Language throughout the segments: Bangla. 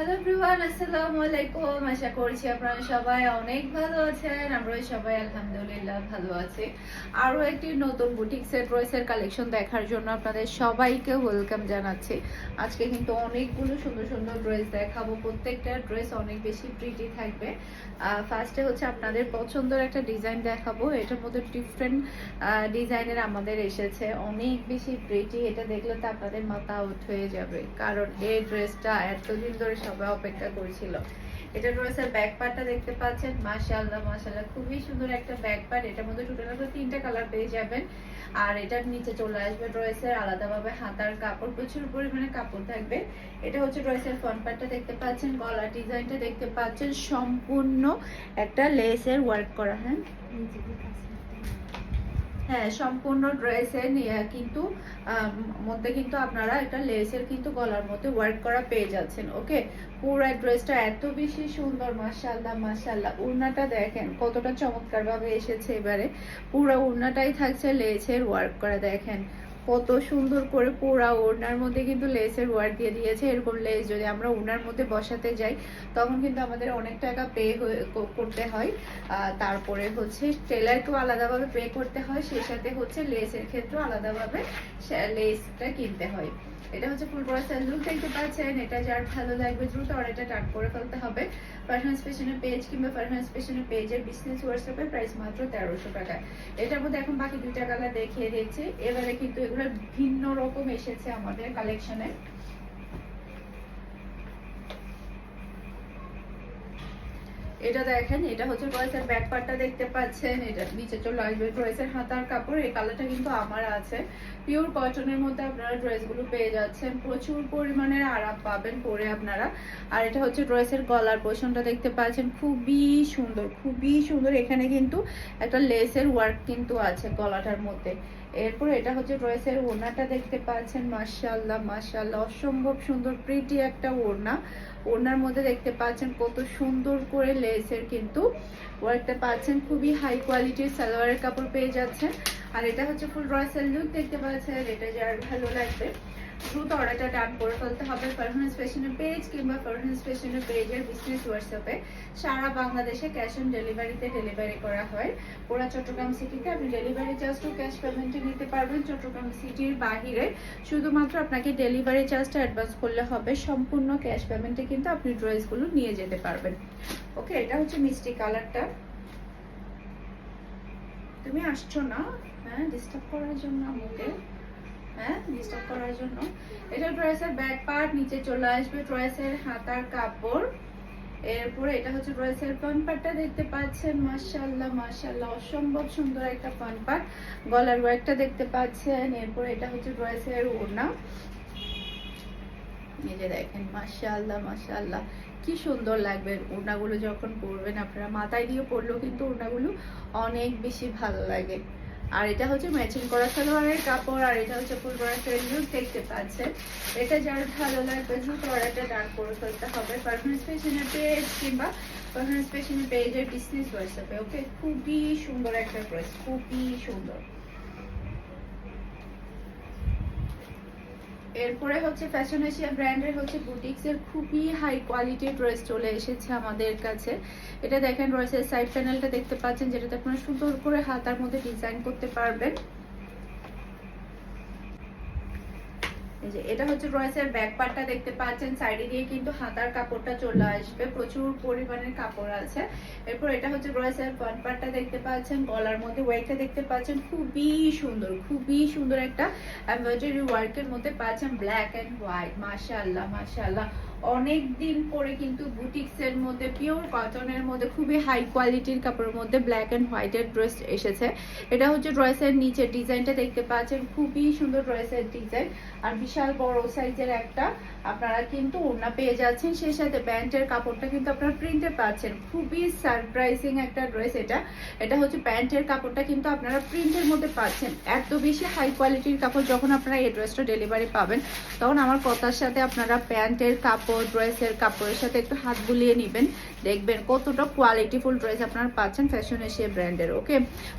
হ্যালো এভরিওয়ান আসসালামু আলাইকুম আশা করছি আপনারা সবাই অনেক ভালো আছেন। আমরা সবাই আলহামদুলিল্লাহ ভালো আছি। আরও একটি নতুন বুটিক সেট ড্রেসের কালেকশন দেখার জন্য আপনাদের সবাইকে ওয়েলকাম জানাচ্ছি। আজকে কিন্তু অনেকগুলো সুন্দর সুন্দর ড্রেস দেখাবো। প্রত্যেকটা ড্রেস অনেক বেশি প্রিটি থাকবে। ফার্স্টে হচ্ছে আপনাদের পছন্দের একটা ডিজাইন দেখাবো। এটার মধ্যে ডিফারেন্ট ডিজাইনের আমাদের এসেছে। অনেক বেশি প্রিটি এটা দেখলে তো আপনাদের মাথা আউট হয়ে যাবে। কারণ এই ড্রেসটা এতদিন ধরে সবাই অপেক্ষা করেছিল। এটা ড্রেসের ব্যাক পার্টটা দেখতে পাচ্ছেন। মাশাআল্লাহ মাশাআল্লাহ। খুবই সুন্দর একটা ব্যাক পার্ট এটার মধ্যে টোটাল আপনারা তিনটা কালার পেয়ে যাবেন। আর এটার নিচে চলে আসবে ড্রেসের আলাদাভাবে হাতার কাপড়। প্রচুর পরিমাণে কাপড় থাকবে। এটা হচ্ছে ড্রেসের ফ্রন্ট পার্টটা দেখতে পাচ্ছেন। গলার ডিজাইনটা দেখতে পাচ্ছেন। সম্পূর্ণ একটা লেসের ওয়ার্ক করা হ্যাঁ? হ্যাঁ সম্পূর্ণ ড্রেসের কিন্তু মধ্যে কিন্তু আপনারা একটা লেসের কিন্তু গলার মধ্যে ওয়ার্ক করা পেয়ে যাচ্ছেন ওকে পুরো ড্রেসটা এত বেশি সুন্দর মাসাল্লাহ মাসাল্লাহ উড়নাটা দেখেন, কতটা চমৎকারভাবে এসেছে এবারে। পুরো উড়নাটাই থাকছে লেসের ওয়ার্ক করা, দেখেন। কত সুন্দর করে পোড়া ওড়নার মধ্যে কিন্তু লেসের ওয়ার দিয়ে দিয়েছে। এরকম লেস যদি আমরা ওনার মধ্যে বসাতে যাই, তখন কিন্তু আমাদের অনেক টাকা পে করতে হয়। তারপরে হচ্ছে টেলারকেও আলাদাভাবে পে করতে হয়, সেই সাথে হচ্ছে লেসের ক্ষেত্রেও আলাদাভাবে লেসটা কিনতে হয়। এটা হচ্ছে ফুল ব্রাসের লুক দেখতে পাচ্ছেন। এটা যার ভালো লাগবে দ্রুত অর্ডারটা টাট করে ফেলতে হবে। পারফরমেন্স স্পেশনের পেজ কিংবা পারফরমেন্স স্পেশনের পেজের বিজনেস হোয়াটসঅ্যাপের প্রাইস মাত্র তেরোশো টাকা। এটার মধ্যে এখন বাকি দুইটা কালার দেখিয়ে দিয়েছি এবারে কিন্তু এগুলো ভিন্ন রকম এসেছে আমাদের কালেকশনে এটা দেখেন, এটা হচ্ছে ড্রেসের ব্যাক পার্টটা দেখতে পাচ্ছেন। এটা নিচে চলে আসবে ড্রেসের হাতার কাপড়। এই কালারটা কিন্তু আমার আছে। পিওর কটনের মধ্যে আপনারা ড্রেসগুলো পেয়ে যাচ্ছেন। প্রচুর পরিমাণের আরাম পাবেন পরে আপনারা। আর এটা হচ্ছে ড্রেসের গলার পোষণটা দেখতে পাচ্ছেন। খুবই সুন্দর খুবই সুন্দর। এখানে কিন্তু একটা লেসের ওয়ার্ক কিন্তু আছে গলাটার মধ্যে। এরপর এটা হচ্ছে ড্রেসের ওড়নাটা দেখতে পাচ্ছেন মাশাল্লাহ মাশাল্লাহ অসম্ভব সুন্দর প্রিটি একটা ওড়না। ওড়নার মধ্যে দেখতে পাচ্ছেন কত সুন্দর করে লেসের কিন্তু। ওয়ার্কটা পাচ্ছেন খুবই হাই কোয়ালিটির সালোয়ারের কাপড় পেয়ে যাচ্ছেন। আর এটা হচ্ছে ফুল ড্রেসের লুক দেখতে পাচ্ছেন। এটা যার ভালো লাগবে। দ্রুত অর্ডারটা ডান করে ফেলতে হবে। পারফরমেন্স ফ্যাশনের পেজ কিংবা পারফরমেন্স ফ্যাশনের পেজের বিজনেস হোয়াটসঅ্যাপে সারা বাংলাদেশে ক্যাশ অন ডেলিভারিতে ডেলিভারি করা হয়। পুরা চট্টগ্রাম সিটিতে আপনি ডেলিভারি চার্জ ও ক্যাশ পেমেন্টে নিতে পারবেন। চট্টগ্রাম সিটির বাহিরে শুধুমাত্র আপনাকে ডেলিভারি চার্জটা অ্যাডভান্স করলে হবে। সম্পূর্ণ ক্যাশ পেমেন্টে কিন্তু আপনি ড্রেসগুলো নিয়ে যেতে পারবেন। ওকে এটা হচ্ছে মিষ্টি কালারটা তুমি আসছো না? হ্যাঁ ডিস্টার্ব করার জন্য আমাকে। হ্যাঁ ডিস্টার্ব করার জন্য। এটা ড্রেসের ব্যাক পার্ট নিচে চলে আসবে ড্রেসের হাতার কাপড়। এরপরে এটা হচ্ছে ড্রেসের ফ্রন্ট পার্টটা দেখতে পাচ্ছেন। মাশাআল্লাহ মাশাআল্লাহ, অসম্ভব সুন্দর একটা পার্ট গলার ওয়ার্কটা দেখতে পাচ্ছেন। এরপর এটা হচ্ছে ড্রেসের ওড়না। যে দেখেন, মাশাআল্লাহ মাশাআল্লাহ। কি সুন্দর লাগবে ওড়নাগুলো যখন পরবেন। আপনারা মাথায় দিয়ে পরলেও কিন্তু ওড়নাগুলো অনেক বেশি ভালো লাগে। আর এটা হচ্ছে ম্যাচিং করা সালোয়ারের কাপড়, আর এটা হচ্ছে ফুল করা সালোয়ার দেখতে পাচ্ছেন। এটা যার ভালো লাগবে, দ্রুত অর্ডারটা ডান করে ফেলতে হবে। পারফরমেন্স ফ্যাশনের পেজ কিংবা পারফরমেন্স ফ্যাশনের পেজের বিজনেস হোয়াটসঅ্যাপে ওকে খুবই সুন্দর একটা ড্রেস খুবই সুন্দর। এরপরে হচ্ছে ফ্যাশন এশিয়া ব্র্যান্ডের হচ্ছে বুটিক্স এর খুবই হাই কোয়ালিটি ড্রেস চলে এসেছে আমাদের কাছে। এটা দেখেন ড্রেসের সাইড প্যানেলটা দেখতে পাচ্ছেন, যেটাতে আপনারা সুন্দর করে হাতার মধ্যে ডিজাইন করতে পারবেন। যে এটা হচ্ছে ড্রেসের ব্যাক পার্টটা দেখতে পাচ্ছেন, সাইডে দিয়ে কিন্তু হাতার কাপড়টা চলে আসবে, প্রচুর পরিমাণের কাপড় আছে। এরপর এটা হচ্ছে ড্রেসের ফ্রন্ট পার্টটা দেখতে পাচ্ছেন, গলার মধ্যে ওয়েটটা দেখতে পাচ্ছেন, খুবই সুন্দর খুবই সুন্দর একটা এমব্রয়ডারি ওয়ার্কের মধ্যে পাচ্ছেন ব্ল্যাক এন্ড হোয়াইট মাশাআল্লাহ মাশাআল্লাহ। অনেক দিন পরে কিন্তু বুটিক্স এর মধ্যে পিওর কটনের মধ্যে, খুবই হাই কোয়ালিটির কাপড়ের মধ্যে ব্ল্যাক এন্ড হোয়াইটের ড্রেস এসেছে। এটা হচ্ছে ড্রেসের নিচে ডিজাইনটা দেখতে পাচ্ছেন, খুবই সুন্দর ড্রেসের ডিজাইন আর বিশাল বড় সাইজের একটা। আপনারা কিন্তু ওড়না পেয়ে যাচ্ছেন। সেই সাথে প্যান্টের কাপড়টা কিন্তু আপনারা প্রিন্টে পাচ্ছেন। খুবই সারপ্রাইজিং একটা ড্রেস এটা। এটা হচ্ছে প্যান্টের কাপড়টা কিন্তু আপনারা প্রিন্টের মধ্যে পাচ্ছেন। এত বেশি হাই কোয়ালিটির কাপড় যখন আপনারা এই ড্রেসটা ডেলিভারি পাবেন, তখন আমার কথার সাথে আপনারা প্যান্টের কাপড় ড্রেসের কাপড়ের সাথে একটু হাত বুলিয়ে নেবেন। দেখবেন কতটা কোয়ালিটিফুল ড্রেস আপনারা পাচ্ছেন ফ্যাশন এশিয়া ব্র্যান্ডের ওকে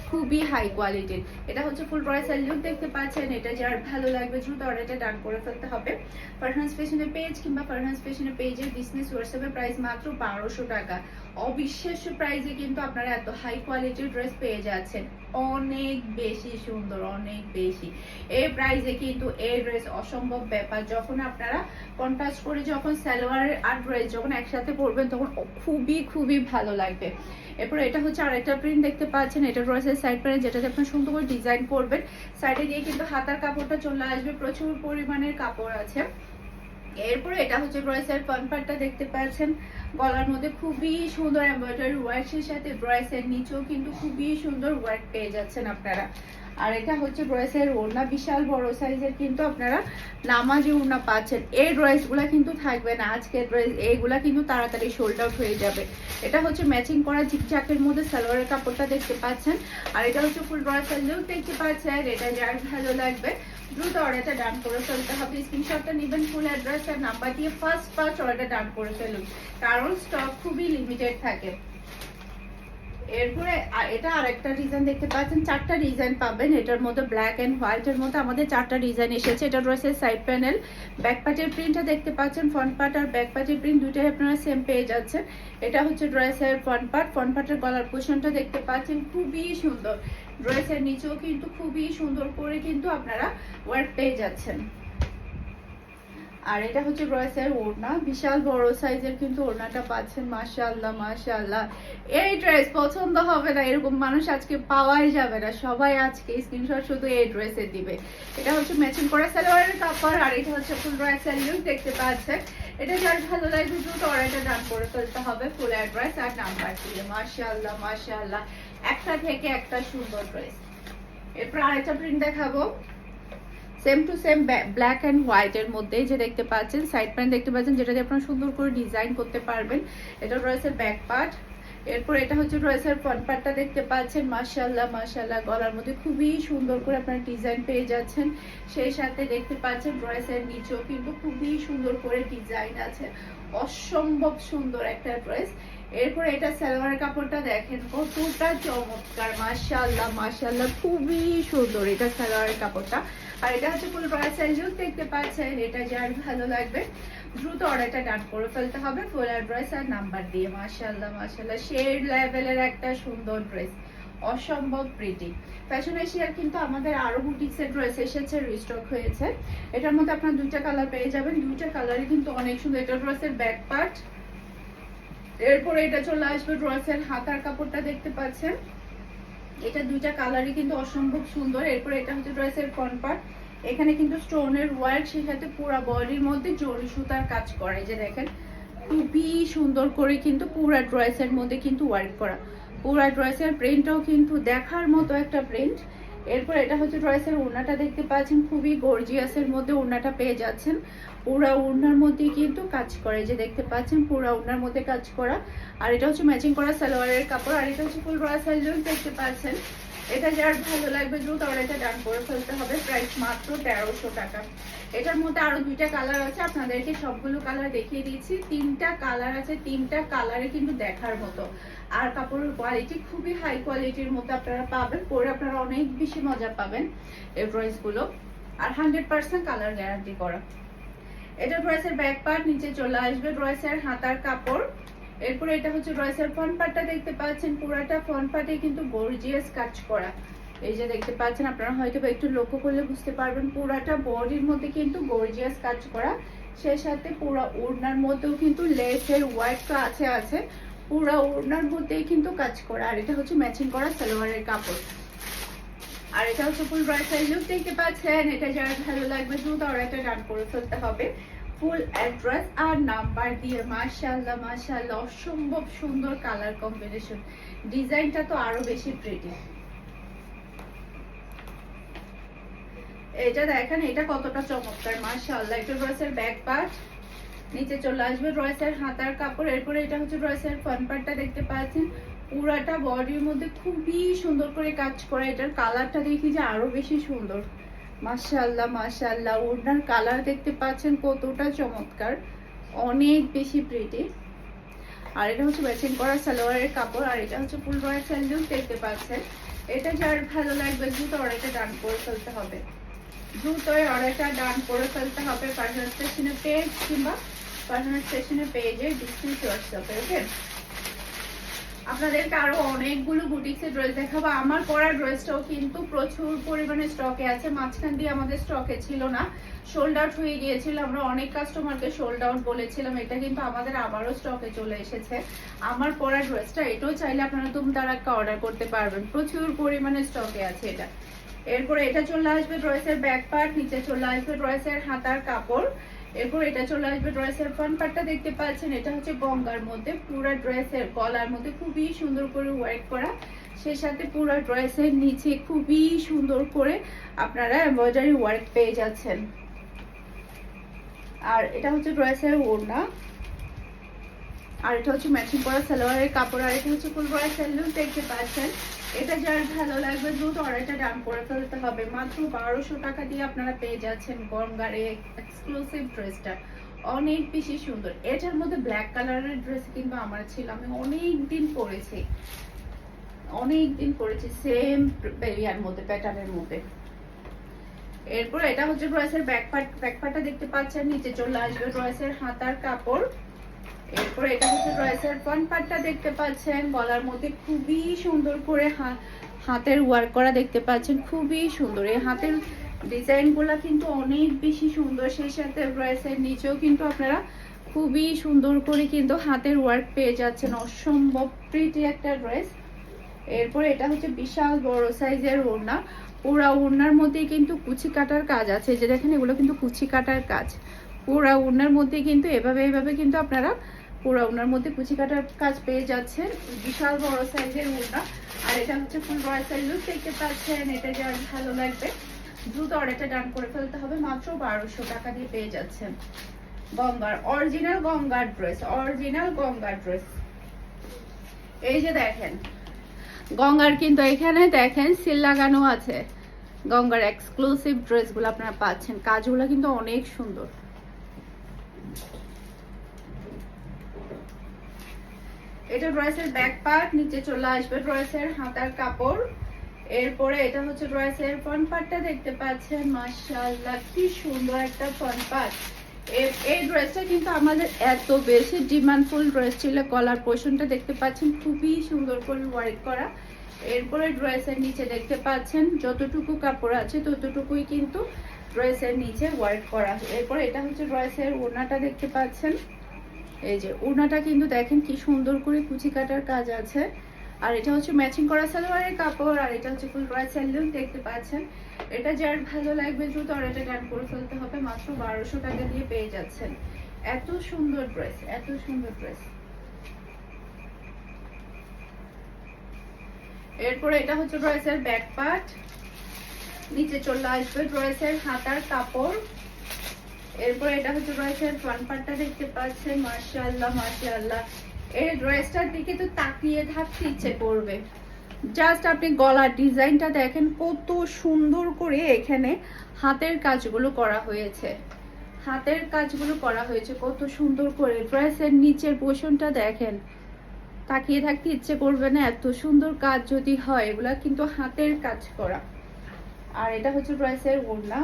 খুবই হাই কোয়ালিটির এটা হচ্ছে ফুল ড্রেসের লুক দেখতে পাচ্ছেন। এটা যার ভালো লাগবে দ্রুত অর্ডারটা ডান করে ফেলতে হবে। পারফরমেন্স ফ্যাশনের পেজ কিংবা ফারহান্স ফ্যাশনের পেজের বিজনেস হোয়াটসঅ্যাপের প্রাইস মাত্র বারোশো টাকা। অবিশ্বাস্য প্রাইসে কিন্তু আপনারা এত হাই কোয়ালিটির ড্রেস পেয়ে যাচ্ছেন। অনেক বেশি সুন্দর, অনেক বেশি। এই প্রাইসে কিন্তু এই ড্রেস অসম্ভব ব্যাপার। যখন আপনারা কন্ট্রাস্ট করে যখন সালোয়ার আর ড্রেস যখন একসাথে পরবেন, তখন খুবই খুবই ভালো লাগবে। এরপর এটা হচ্ছে আরেকটা প্রিন্ট দেখতে পাচ্ছেন, এটা রয়েছে সাইড প্রিন্ট যেটাতে আপনার সুন্দর করে ডিজাইন করবেন। সাইডে দিয়ে কিন্তু হাতার কাপড়টা চলে আসবে, প্রচুর পরিমাণের কাপড় আছে। এরপরে এটা হচ্ছে ব্রয়েসের পানপাটটা দেখতে পাচ্ছেন। গলার মধ্যে খুবই সুন্দর এমব্রয়ডারি ওয়ার্কের সাথে ব্রয়েসের নিচেও কিন্তু খুবই সুন্দর ওয়ার্ক পেয়ে যাচ্ছেন আপনারা। আর এটা হচ্ছে ড্রেসের ওড়না, বিশাল বড় সাইজের কিন্তু আপনারা নামাজি ওড়না পাচ্ছেন। এই ড্রেসগুলো কিন্তু থাকবে না। আজকের ড্রেস এইগুলা কিন্তু তাড়াতাড়ি শোল্ড আউট হয়ে যাবে। এটা হচ্ছে ম্যাচিং করা ঝিকঝাকের মধ্যে সালোয়ারের কাপড়টা দেখতে পাচ্ছেন। আর এটা হচ্ছে ফুল ড্রেসের লুক দেখতে পাচ্ছেন। এটা যার ভালো লাগবে, দ্রুত অর্ডারটা ডান করে ফেলতে হবে। স্ক্রিনশটটা নেবেন ফুল অ্যাড্রেস আর নাম্বার দিয়ে ফার্স্ট ফার্স্ট অর্ডার ডান করে ফেলুন। কারণ স্টক খুবই লিমিটেড থাকে। এরপরে এটা আরেকটা ডিজাইন দেখতে পাচ্ছেন, চারটা ডিজাইন পাবেন। এটার মধ্যে ব্ল্যাক এন্ড হোয়াইট এর মধ্যে আমাদের চারটা ডিজাইন এসেছে। এটা রয়েছে সাইড প্যানেল ব্যাক পার্টের প্রিন্টটা দেখতে পাচ্ছেন ফ্রন্ট পার্ট আর ব্যাক পার্টের প্রিন্ট দুইটাই আপনারা সেম পেয়ে যাচ্ছেন। এটা হচ্ছে ড্রেসের ফ্রন্ট পার্ট ফ্রন্ট পার্টের গলার পোষণটা দেখতে পাচ্ছেন, খুবই সুন্দর। ড্রেসের নিচেও কিন্তু খুবই সুন্দর করে কিন্তু আপনারা ওয়ার্ক পেয়ে যাচ্ছেন। আর এটা হচ্ছে ড্রেসের ওড়না। বিশাল বড় সাইজের কিন্তু ওড়নাটা পাচ্ছেন, মাশাআল্লাহ মাশাআল্লাহ। এই ড্রেস পছন্দ হবে না, এরকম মানুষ আজকে পাওয়াই যাবে না। সবাই আজকে স্ক্রিনশট শুধু এই ড্রেসের দিবে। এটা হচ্ছে ম্যাচিং করা সালোয়ারের কাপড় আর এটা হচ্ছে ফুল ড্রেসের লুক দেখতে পাচ্ছেন। এটা যার ভালো লাগবে দ্রুত অর্ডারটা ডান করে ফেলতে হবে ফুল অ্যাড্রেস আর নাম্বার দিয়ে। মাশাআল্লাহ মাশাআল্লাহ। একটা থেকে একটা সুন্দর ড্রেস এরপর আরেকটা প্রিন্ট দেখাবো। Same to same black and white এর মধ্যে যে দেখতে পাচ্ছেন সাইড প্যান্ট দেখতে পাচ্ছেন যেটাতে আপনারা সুন্দর করে ডিজাইন করতে পারবেন। এটা রয়েছে ব্যাক পার্ট এরপর এটা হচ্ছে ড্রেসের ফ্রন্ট পার্টটা দেখতে পাচ্ছেন। মাশাল্লাহ মাশাল্লাহ গলার মধ্যে খুবই সুন্দর করে আপনারা ডিজাইন পেয়ে যাচ্ছেন। সেই সাথে দেখতে পাচ্ছেন ড্রেসের নিচেও কিন্তু খুবই সুন্দর করে ডিজাইন আছে। অসম্ভব সুন্দর একটা ড্রেস এরপর এটা সালোয়ারের কাপড়টা দেখেন, কতটা চমৎকার মাশাল্লাহ মাশাল্লাহ খুবই সুন্দর এটা সালোয়ারের কাপড়টা। আর এটা হচ্ছে ফুল ব্রাইসাইজ দেখতে পাচ্ছেন, এটা যার ভালো লাগবে, দ্রুত অর্ডারটা ডান করে ফেলতে হবে ফুল অ্যাড্রেস আর নাম্বার দিয়ে মাশাল্লাহ মাশাল্লাহ শেড লেভেলের একটা সুন্দর ড্রেস অসম্ভব প্রিটি ফ্যাশন এশিয়ার কিন্তু আমাদের আরও বুটিক্সের ড্রেস এসেছে রিস্টক হয়েছে। এটার মধ্যে আপনার দুইটা কালার পেয়ে যাবেন, দুইটা কালারই কিন্তু অনেক সুন্দর, এটা ড্রেসের ব্যাক পার্ট এরপরে এটা চলে আসবে ড্রেসের হাতার কাপড়টা দেখতে পাচ্ছেন। এটা দুইটা কালারই কিন্তু অসম্ভব সুন্দর। এরপর এটা হচ্ছে ড্রেসের ফ্রন্ট পার্ট এখানে কিন্তু স্টোনের ওয়ার্ক সেই সাথে পুরো বডির মধ্যে জরি সুতার কাজ করা। যে দেখেন খুবই সুন্দর করে কিন্তু পুরা ড্রেসের মধ্যে কিন্তু ওয়ার্ক করা। পুরা ড্রেসের প্রিন্টটাও কিন্তু দেখার মতো একটা প্রিন্ট এরপর এটা হচ্ছে ড্রেসের ওড়নাটা দেখতে পাচ্ছেন, খুবই গর্জিয়াসের মধ্যে ওড়নাটা পেয়ে যাচ্ছেন। পুরা ওড়নার মধ্যে কিন্তু কাজ করে। যে দেখতে পাচ্ছেন, পুরা ওড়নার মধ্যে কাজ করা। আর এটা হচ্ছে ম্যাচিং করা সালোয়ারের কাপড়। আর এটা হচ্ছে ফুল ড্রেসের লুক দেখতে পাচ্ছেন। এটা যার ভালো লাগবে দ্রুত অর্ডারটা ডান করে ফেলতে হবে। প্রাইস মাত্র তেরোশো টাকা। এটার মধ্যে আরও দুইটা কালার আছে। আপনাদেরকে সবগুলো কালার দেখিয়ে দিচ্ছি। তিনটা কালার আছে, তিনটা কালারে কিন্তু দেখার মতো। আর কাপড়ের কোয়ালিটি খুবই হাই কোয়ালিটির মধ্যে আপনারা পাবেন। পরে আপনারা অনেক বেশি মজা পাবেন এই ড্রেসগুলো আর হান্ড্রেড পার্সেন্ট কালার গ্যারান্টি করা। এটা ড্রেসের ব্যাক পার্ট, নিচে চলে আসবে ড্রেসের হাতার কাপড়। এরপরে এটা হচ্ছে ড্রেসের ফ্রন্ট পার্টটা দেখতে পাচ্ছেন, পুরাটা ফ্রন্ট পার্টে কিন্তু গর্জিয়াস কাজ করা। এই যে দেখতে পাচ্ছেন, আপনারা হয়তো একটু লক্ষ্য করলে বুঝতে পারবেন, পুরাটা বডির মধ্যে কিন্তু গর্জিয়াস কাজ করা। সেই সাথে পুরো ওড়নার মধ্যেও কিন্তু লেসের ওয়ার্কটা আছে আছে। পুরো ওড়নার মধ্যেই কিন্তু কাজ করা। আর এটা হচ্ছে ম্যাচিং করা সালোয়ারের কাপড়। আর এটা হচ্ছে ফুল ব্রাইট সাইজ লুক দেখতে পাচ্ছেন? এটা যারা ভালো লাগবে দ্রুত অর্ডারটা ডান করে ফেলতে হবে। ফুল অ্যাড্রেস আর নাম্বার দিয়ে, মাশাআল্লাহ মাশাআল্লাহ, অসম্ভব সুন্দর কালার কম্বিনেশন ডিজাইনটা তো আরও বেশি প্রিটি এটা দেখেন, এটা কতটা চমৎকার, মাশাআল্লাহ। এটা ড্রেসের ব্যাক পার্ট নিচে চলে আসবে ড্রেসের হাতার কাপড়। এরপরে এটা হচ্ছে ড্রেসের ফ্রন্ট পার্টটা দেখতে পাচ্ছেন। পুরাটা বডির মধ্যে খুবই সুন্দর করে কাজ করা। এটার কালারটা দেখি যে আরও বেশি সুন্দর। মাশাআল্লাহ মাশাআল্লাহ। ওড়নার কালার দেখতে পাচ্ছেন কতটা চমৎকার। অনেক বেশি প্রিটি আর এটা হচ্ছে ম্যাচিং করা সালোয়ারের কাপড়, আর এটা হচ্ছে ফুল রয়ের স্যান্ডেল দেখতে পাচ্ছেন। এটা যার ভালো লাগবে, দ্রুত অর্ডারটা ডান করে ফেলতে হবে। দ্রুতই অর্ডারটা ডান করে ফেলতে হবে পার্সোনাল স্টেশনে পেজ কিংবা পার্সোনাল স্টেশনে পেজে ডিসক্রিপ হোয়াটসঅ্যাপে ওকে আপনাদেরকে আরও অনেকগুলো বুটিক্সের ড্রেস দেখাবো। আমার পরা ড্রেসটাও কিন্তু প্রচুর পরিমাণে স্টকে আছে। মাঝখান দিয়ে আমাদের স্টকে ছিল না। সোল্ড আউট হয়ে গিয়েছিল। আমরা অনেক কাস্টমারকে সোল্ড আউট বলেছিলাম। এটা কিন্তু আমাদের আবারও স্টকে চলে এসেছে। আমার পরা ড্রেসটা এটাও চাইলে আপনারা তুম তারাক্কা অর্ডার করতে পারবেন। প্রচুর পরিমাণে স্টকে আছে এটা। এরপরে এটা চলে আসবে ড্রেসের ব্যাক পার্ট নিচে চলে আসবে ড্রেসের হাতার কাপড়। এরপর এটা চলে আসবে ড্রেসের ফ্রন্ট পার্টটা দেখতে পাচ্ছেন, এটা হচ্ছে গঙ্গার মধ্যে পুরো ড্রেসের গলার মধ্যে খুবই সুন্দর করে ওয়ার্ক করা। সেই সাথে পুরো ড্রেসের নিচে খুবই সুন্দর করে আপনারা এমব্রয়ডারি ওয়ার্ক পেয়ে যাচ্ছেন। আর এটা হচ্ছে ড্রেসের ওড়না। আর এটা হচ্ছে ম্যাচিং করা সালোয়ারের কাপড়, আর এটা হচ্ছে ফুল করা স্যালুন দেখতে পাচ্ছেন। এটা যার ভালো লাগবে, দ্রুত অর্ডারটা ডান করে ফেলতে হবে। মাত্র বারোশো টাকা দিয়ে আপনারা পেয়ে যাচ্ছেন গঙ্গার এই এক্সক্লুসিভ ড্রেসটা। অনেক বেশি সুন্দর। এটার মধ্যে ব্ল্যাক কালারের ড্রেস কিন্তু আমার ছিল, আমি অনেক দিন পরেছি। অনেক দিন পরেছি সেম ইয়ার মধ্যে প্যাটার্নের মধ্যে। এরপর এটা হচ্ছে ড্রেসের ব্যাক পার্ট ব্যাক দেখতে পাচ্ছেন, নিচে চলে আসবে ড্রেসের হাতার কাপড়। এরপর এটা হচ্ছে ড্রেসের ফ্রন্ট পার্টটা দেখতে পাচ্ছেন। গলার মধ্যে খুবই সুন্দর করে হাতের ওয়ার্ক করা দেখতে পাচ্ছেন। খুবই সুন্দর। এই হাতের ডিজাইনগুলো কিন্তু অনেক বেশি সুন্দর। সেই সাথে ড্রেসের নিচেও কিন্তু আপনারা খুবই সুন্দর করে কিন্তু হাতের ওয়ার্ক পেয়ে যাচ্ছেন। অসম্ভব প্রিটি একটা ড্রেস এরপর এটা হচ্ছে বিশাল বড় সাইজের ওড়না। পুরা ওড়নার মধ্যে কিন্তু কুচি কাটার কাজ আছে। যে দেখেন, এগুলো কিন্তু কুচি কাটার কাজ। পুরা ওড়নার মধ্যে কিন্তু এভাবে এভাবে কিন্তু আপনারা পুরা ওড়নার মধ্যে কুচি কাটার কাজ পেয়ে যাচ্ছেন। বিশাল বড় সাইজের ওড়না আর এটা হচ্ছে ফুল বড় সাইজ দেখতে পাচ্ছেন, এটা যার ভালো লাগবে। দ্রুত অর্ডারটা ডান করে ফেলতে হবে, মাত্র বারোশো টাকা দিয়ে পেয়ে যাচ্ছেন। গঙ্গার অরিজিনাল গঙ্গার ড্রেস অরিজিনাল গঙ্গার ড্রেস এই যে দেখেন, গঙ্গার কিন্তু এখানে দেখেন সিল লাগানো আছে। গঙ্গার এক্সক্লুসিভ ড্রেসগুলো আপনারা পাচ্ছেন। কাজগুলো কিন্তু অনেক সুন্দর। এটা ড্রেসের ব্যাক পার্ট নিচে চলে আসবে ড্রেসের হাতার কাপড়। এরপরে এটা হচ্ছে ড্রেসের ফ্রন্ট পার্টটা দেখতে পাচ্ছেন। মাশাআল্লাহ, কি সুন্দর একটা ফ্রন্ট পার্ট এই ড্রেসটা কিন্তু আমাদের এত বেশি ডিমান্ডফুল ড্রেস ছিল কলার পোর্শনটা দেখতে পাচ্ছেন, খুবই সুন্দর করে ওয়ার্ক করা। এরপরে ড্রেসের নিচে দেখতে পাচ্ছেন, যতটুকু কাপড় আছে ততটুকুই কিন্তু ড্রেসের নিচে ওয়ার্ক করা। এরপর এটা হচ্ছে ড্রেসের ওড়নাটা দেখতে পাচ্ছেন। এই যে ওড়নাটা কিন্তু দেখেন কি সুন্দর করে কুচি কাটার কাজ আছে। আর এটা হচ্ছে ম্যাচিং করা সালোয়ারের কাপড়, আর এটা হচ্ছে ফুল ড্রাই স্যান্ডেল দেখতে পাচ্ছেন। এটা যার ভালো লাগবে দ্রুত অর্ডারটা ডান করে ফেলতে হবে, মাত্র বারোশো টাকা দিয়ে পেয়ে যাচ্ছেন। এত সুন্দর ড্রেস এত সুন্দর ড্রেস এরপরে এটা হচ্ছে ড্রেসের ব্যাক পার্ট নিচে চলে আসবে ড্রেসের হাতার কাপড়। এরপরে এটা হচ্ছে ড্রেসের ফ্রন্ট পার্টটা দেখতে পাচ্ছেন, মাশাআল্লাহ মাশাআল্লাহ। এই ড্রেসটার দিকে তো তাকিয়ে থাকতে ইচ্ছে করবে। জাস্ট আপনি গলার ডিজাইনটা দেখেন, কত সুন্দর করে এখানে হাতের কাজগুলো করা হয়েছে। হাতের কাজগুলো করা হয়েছে, কত সুন্দর করে। ড্রেসের নিচের পোষণটা দেখেন, তাকিয়ে থাকতে ইচ্ছে করবে না, এত সুন্দর কাজ যদি হয়, এগুলা কিন্তু হাতের কাজ করা। আর এটা হচ্ছে ড্রেসের ওড়না।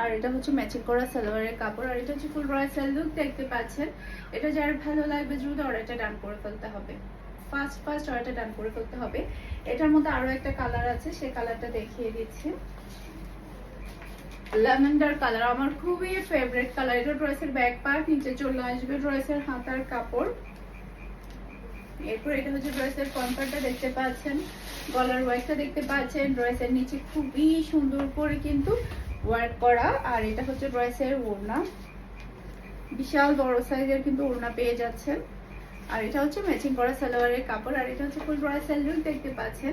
আর এটা হচ্ছে ম্যাচিং করা সালোয়ারের কাপড়, আর এটা হচ্ছে ফুল রয়্যাল লুক দেখতে পাচ্ছেন। এটা যার ভালো লাগবে দ্রুত অর্ডারটা ডান করে ফেলতে হবে। ফার্স্ট ফার্স্ট অর্ডারটা ডান করে ফেলতে হবে। এটার মধ্যে আরও একটা কালার আছে সেই কালারটা দেখিয়ে দিচ্ছি। ল্যাভেন্ডার কালার আমার খুবই ফেভারিট কালার এটা ড্রেসের ব্যাক পার্ট নিচে চলে আসবে ড্রেসের হাতার কাপড়। এরপর এটা হচ্ছে ড্রেসের কম্পারটা দেখতে পাচ্ছেন। গলার ওয়ার্কটা দেখতে পাচ্ছেন। ড্রেসের নিচে খুবই সুন্দর করে কিন্তু ওয়ার্ক করা, আর এটা হচ্ছে ড্রেসের ওড়না। বিশাল, বড় সাইজের কিন্তু ওড়না পেয়ে যাচ্ছেন। আর এটা হচ্ছে ম্যাচিং করা সালোয়ারের কাপড়, আর এটা হচ্ছে ফুল ড্রেসের লুক দেখতে পাচ্ছেন।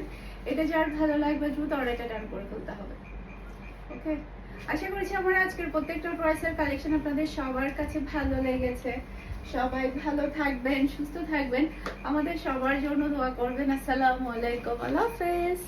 এটা যার ভালো লাগবে দ্রুত অর্ডারটা ডান করে ফেলতে হবে। ওকে আশা করছি আমার আজকের প্রত্যেকটা ড্রেসের কালেকশন আপনাদের সবার কাছে ভালো লেগেছে। সবাই ভালো থাকবেন, সুস্থ থাকবেন। আমাদের সবার জন্য দোয়া করবেন। আসসালামু আলাইকুম। আল্লাহ হাফেজ।